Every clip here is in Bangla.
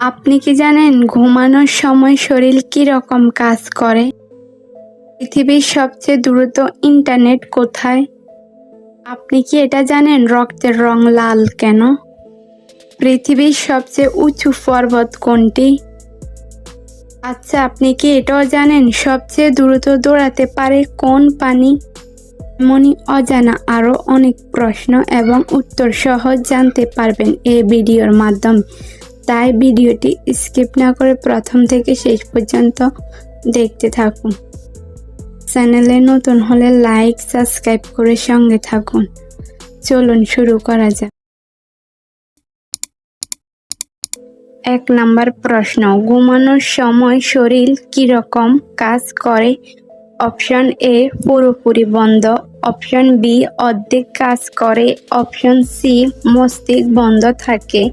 আপনি কি জানেন ঘুমানোর সময় শরীর কি রকম কাজ করে? পৃথিবীর সবচেয়ে দ্রুত ইন্টারনেট কোথায়? আপনি কি এটা জানেন রক্তের রং লাল কেন? পৃথিবীর সবচেয়ে উঁচু পর্বত কোনটি? আচ্ছা আপনি কি এটাও জানেন সবচেয়ে দ্রুত দৌড়াতে পারে কোন পানি? এমনই অজানা আরও অনেক প্রশ্ন এবং উত্তর সহজ জানতে পারবেন এই ভিডিওর মাধ্যমে। তাই ভিডিওটি স্কিপ না করে প্রথম থেকে শেষ পর্যন্ত দেখতে থাকুন। চ্যানেলে নতুন হলে লাইক, সাবস্ক্রাইব করে সঙ্গে থাকুন। চলুন শুরু করা যাক। এক নাম্বার প্রশ্ন, ঘুমানোর সময় শরীর কীরকম কাজ করে? অপশন এ, পুরোপুরি বন্ধ। অপশন বি, অর্ধেক কাজ করে। অপশন সি, মস্তিষ্ক বন্ধ থাকে।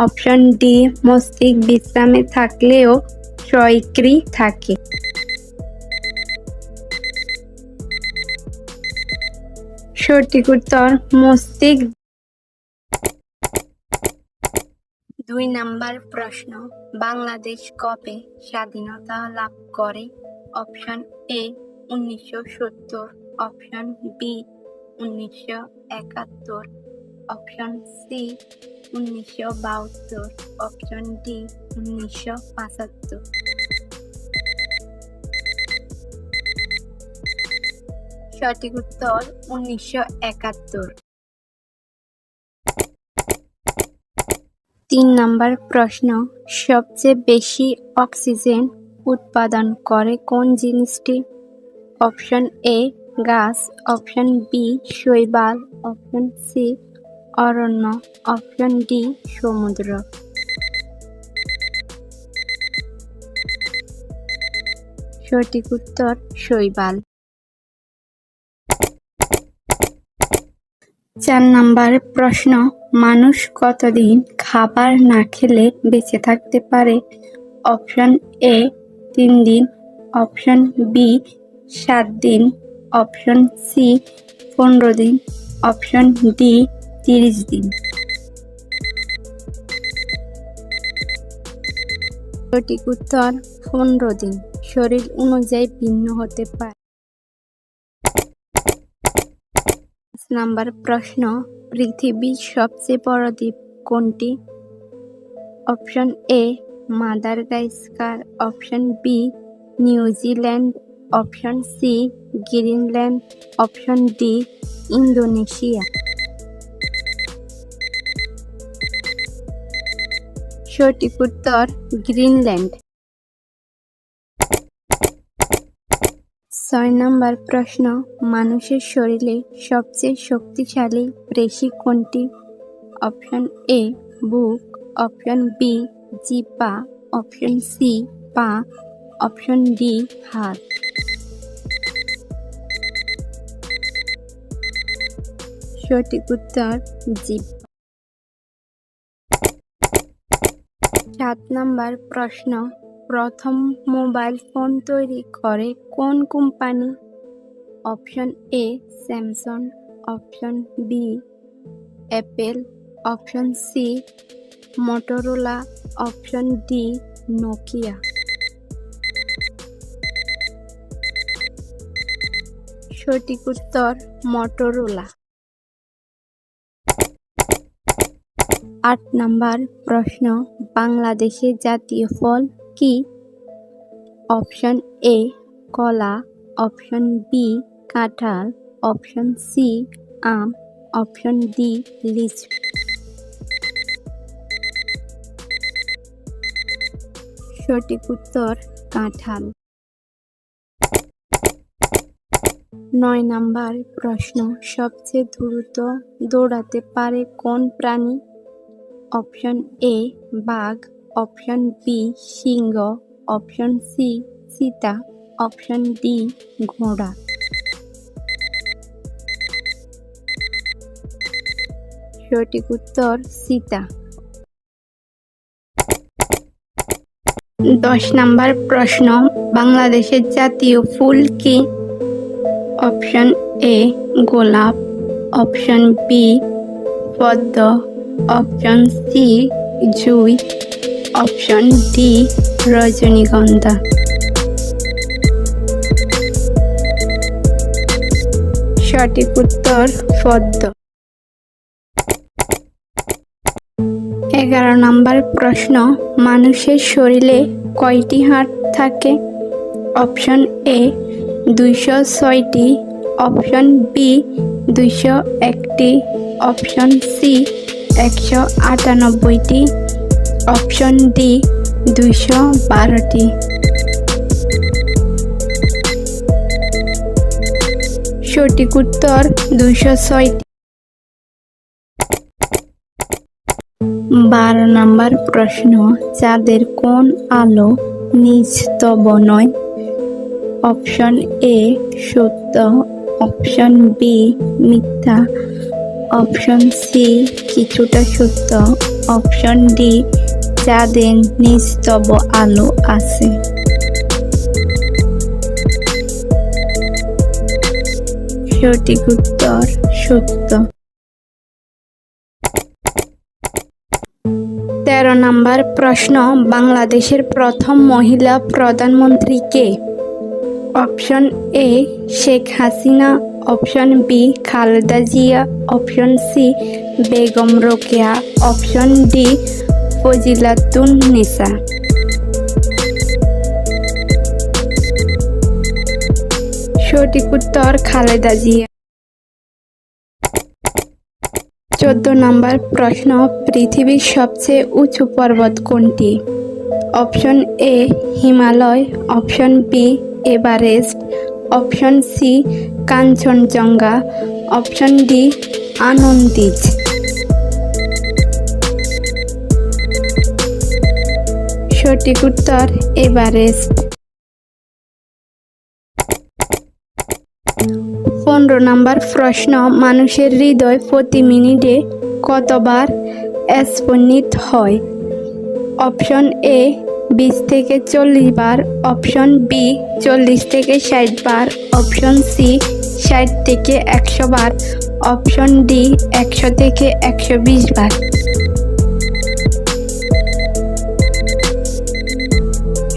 অপশন ডি, মস্তিষ্ক বিশ্রামে থাকলেও সক্রিয় থাকে। সঠিক উত্তর, মস্তিষ্ক। দুই নাম্বার প্রশ্ন, বাংলাদেশ কবে স্বাধীনতা লাভ করে? অপশন এ, উনিশশো সত্তর। অপশন বি, উনিশশো একাত্তর। অপশন সি উনিশশো বাহাত্তর অপশন ডি উনিশশো পঁচাত্তর। সঠিক উত্তর উনিশশো একাত্তর। তিন নাম্বার প্রশ্ন, সবচেয়ে বেশি অক্সিজেন উৎপাদন করে কোন জিনিসটি? অপশন এ গাছ অপশন বি শৈবাল অপশন সি অরণ্য অপশন ডি, সমুদ্র। সঠিক উত্তর, শৈবাল। চার নাম্বার প্রশ্ন, মানুষ কতদিন খাবার না খেলে বেঁচে থাকতে পারে? অপশন এ, তিন দিন। অপশন বি, সাত দিন। অপশন সি, পনেরো দিন। অপশন ডি তিরিশ দিন। সঠিক উত্তর পনেরো দিন। শরীর অনুযায়ী ভিন্ন হতে পারে। নাম্বার প্রশ্ন, পৃথিবীর সবচেয়ে বড় দ্বীপ কোনটি? Option A Madagascar option B, New Zealand. Option C, Greenland. Option D, Indonesia. সঠিক উত্তর গ্রিনল্যান্ড ছয় নম্বর প্রশ্ন, মানুষের শরীরে সবচেয়ে শক্তিশালী পেশি কোনটি? অপশন এ বুক। অপশন বি জিপা অপশন সি পা। অপশন ডি হাত। সঠিক উত্তর জিপ সাত নম্বর প্রশ্ন, প্রথম মোবাইল ফোন তৈরি করে কোন company? Option A, Samsung. Option B, Apple. Option C, Motorola. Option D, Nokia. সঠিক উত্তর, মোটরোলা। আট নাম্বার প্রশ্ন বাংলাদেশের জাতীয় ফল কি? অপশন এ, কলা, অপশন বি, কাঁঠাল, অপশন সি, আম, অপশন ডি, লিচু। সঠিক উত্তর, কাঁঠাল। নয় নাম্বার প্রশ্ন, সবচেয়ে দ্রুত দৌড়াতে পারে কোন প্রাণী? অপশন এ বাঘ। অপশন বি সিংহ। Option C Sita option D ঘোড়া। সঠিক উত্তর সীতা দশ নাম্বার প্রশ্ন, বাংলাদেশের জাতীয় ফুল কি? অপশন এ গোলাপ। অপশন বি পদ্ম। অপশন সি, জুই। অপশন ডি, রজনীগন্ধা। সঠিক উত্তর পদ্ম। এগারো নম্বর প্রশ্ন, মানুষের শরীরে কয়টি হাড় থাকে? অপশন এ, দুইশো ছয়টি। অপশন বি, দুইশো একটি। অপশন সি একশো আটানব্বইটি অপশন ডি দুইশো বারোটি। সঠিক উত্তর দুইশো ছয়টি। বারো নম্বর প্রশ্ন, চাঁদের কোন আলো নিস্তব নয়? অপশন এ সত্য অপশন বি মিথ্যা। অপশন সি, কিছুটা সত্য। অপশন ডি চাঁদের নিস্তব আলো আছে। সঠিক উত্তর সত্য। তেরো নম্বর প্রশ্ন, বাংলাদেশের প্রথম মহিলা প্রধানমন্ত্রী কে? Option A, Sheikh Hasina, option B, Khaleda Zia, option C, Begum Rokeya, option D, Fazilatun Nesa. সঠিক উত্তর খালেদা জিয়া। চোদ্দ নম্বর প্রশ্ন, পৃথিবীর সবচেয়ে উঁচু পর্বত কোনটি? Option A, Himalaya, option B Everest, option C, Kanchenjunga, option D Andes সঠিক উত্তর, এভারেস্ট। পনেরো নম্বর প্রশ্ন, মানুষের হৃদয় প্রতি মিনিটে কতবার স্পন্দিত হয়? অপশন এ বিশ থেকে চল্লিশ বার অপশন বি চল্লিশ থেকে ষাট বার অপশন সি ষাট থেকে একশো বার অপশন ডি একশো থেকে একশো বিশ বার।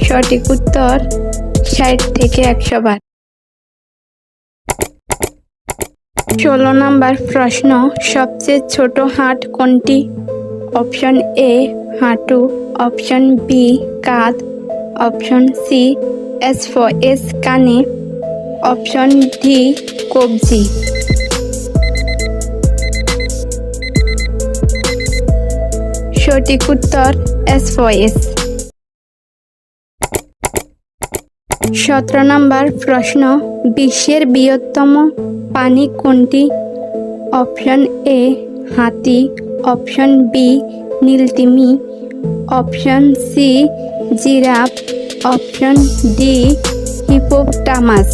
সঠিক উত্তর ষাট থেকে একশো বার। ষোলো নম্বর প্রশ্ন, সবচেয়ে ছোট হাট কোনটি? অপশন এ হাঁটু অপশন বি কাঁধ option C S for S কানে অপশন ডি কবজি। সঠিক উত্তর এস ফর এস সতেরো নম্বর প্রশ্ন, বিশ্বের বৃহত্তম পানি কোনটি? অপশন এ হাতি option B নীলতিমি option C giraffe option D hippopotamus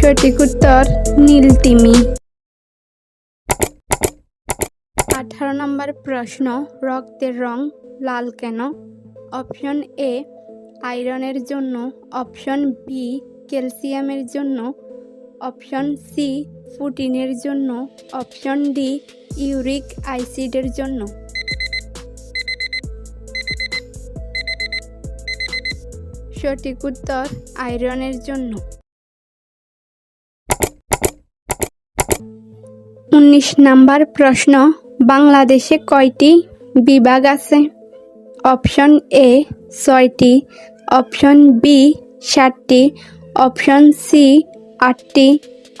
সঠিক উত্তর নীলতিমি আঠারো নম্বর প্রশ্ন, রক্তের রং লাল কেন? অপশন এ আয়রনের জন্য। অপশন বি ক্যালসিয়ামের জন্য। অপশন সি প্রোটিনের জন্য। অপশন ডি ইউরিক অ্যাসিডের জন্য। সঠিক উত্তর, আয়রনের জন্য। উনিশ নাম্বার প্রশ্ন, বাংলাদেশে কয়টি বিভাগ আছে? অপশন এ ছয়টি। অপশন বি সাতটি। অপশন সি আটটি,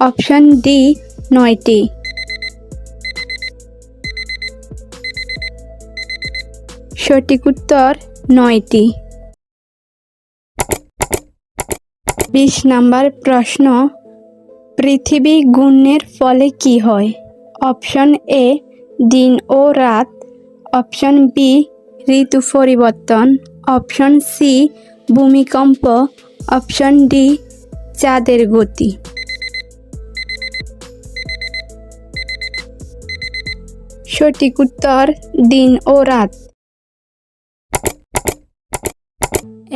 অপশন ডি নয়টি। সঠিক উত্তর নয়টি। বিশ নাম্বার প্রশ্ন, পৃথিবী ঘূর্ণের ফলে কি হয়? অপশন এ দিন ও রাত। অপশন বি ঋতু পরিবর্তন। অপশন সি ভূমিকম্প। অপশন ডি চাঁদের গতি। সঠিক উত্তর, দিন ও রাত।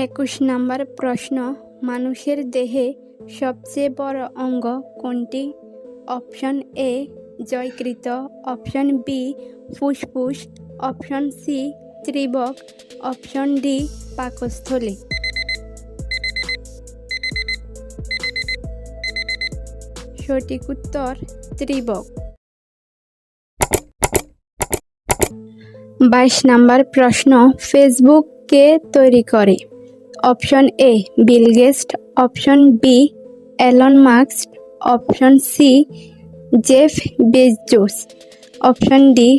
একুশ নাম্বার প্রশ্ন, মানুষের দেহে সবচেয়ে বড় অঙ্গ কোনটি? অপশন এ, জয়কৃত। অপশন বি, ফুসফুস। অপশন সি, ত্রিবক। অপশন ডি, পাকস্থলী। সঠিক উত্তর ত্রিবক বাইশ নাম্বার প্রশ্ন ফেসবুক কে তৈরি করে? Option A Bill guest option B Elon Marks option C Jeff Bezos option D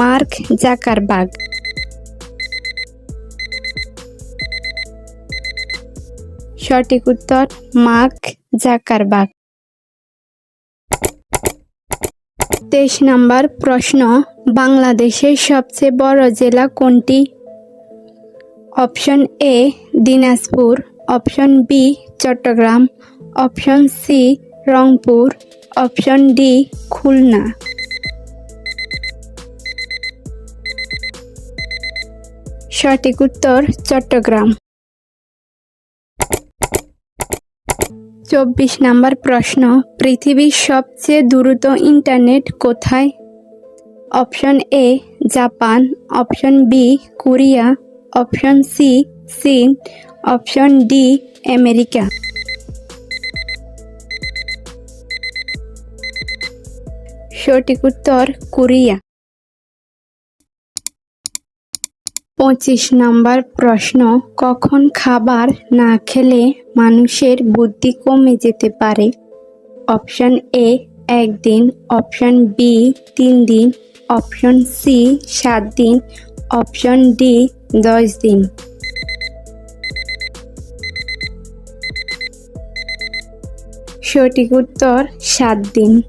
Mark Zuckerberg সঠিক উত্তর মার্ক জাকারবার্গ তেইশ নাম্বার প্রশ্ন, বাংলাদেশের সবচেয়ে বড় জেলা কোনটি? Option A, Dinajpur, option B, Chattogram, option C, Rangpur, option D, Khulna. সঠিক উত্তর, চট্টগ্রাম। চব্বিশ নাম্বার প্রশ্ন, পৃথিবীর সবচেয়ে দ্রুত ইন্টারনেট কোথায়? Option A, Japan. Option B, Korea. Option C, চীন। Option D, America. সঠিক উত্তর, কোরিয়া। পঁচিশ নম্বর প্রশ্ন, কখন খাবার না খেলে মানুষের বুদ্ধি কমে যেতে পারে? অপশান এ, একদিন। অপশান বি, তিন দিন। অপশন সি, সাত দিন। অপশন ডি, দশ দিন। সঠিক উত্তর, সাত দিন।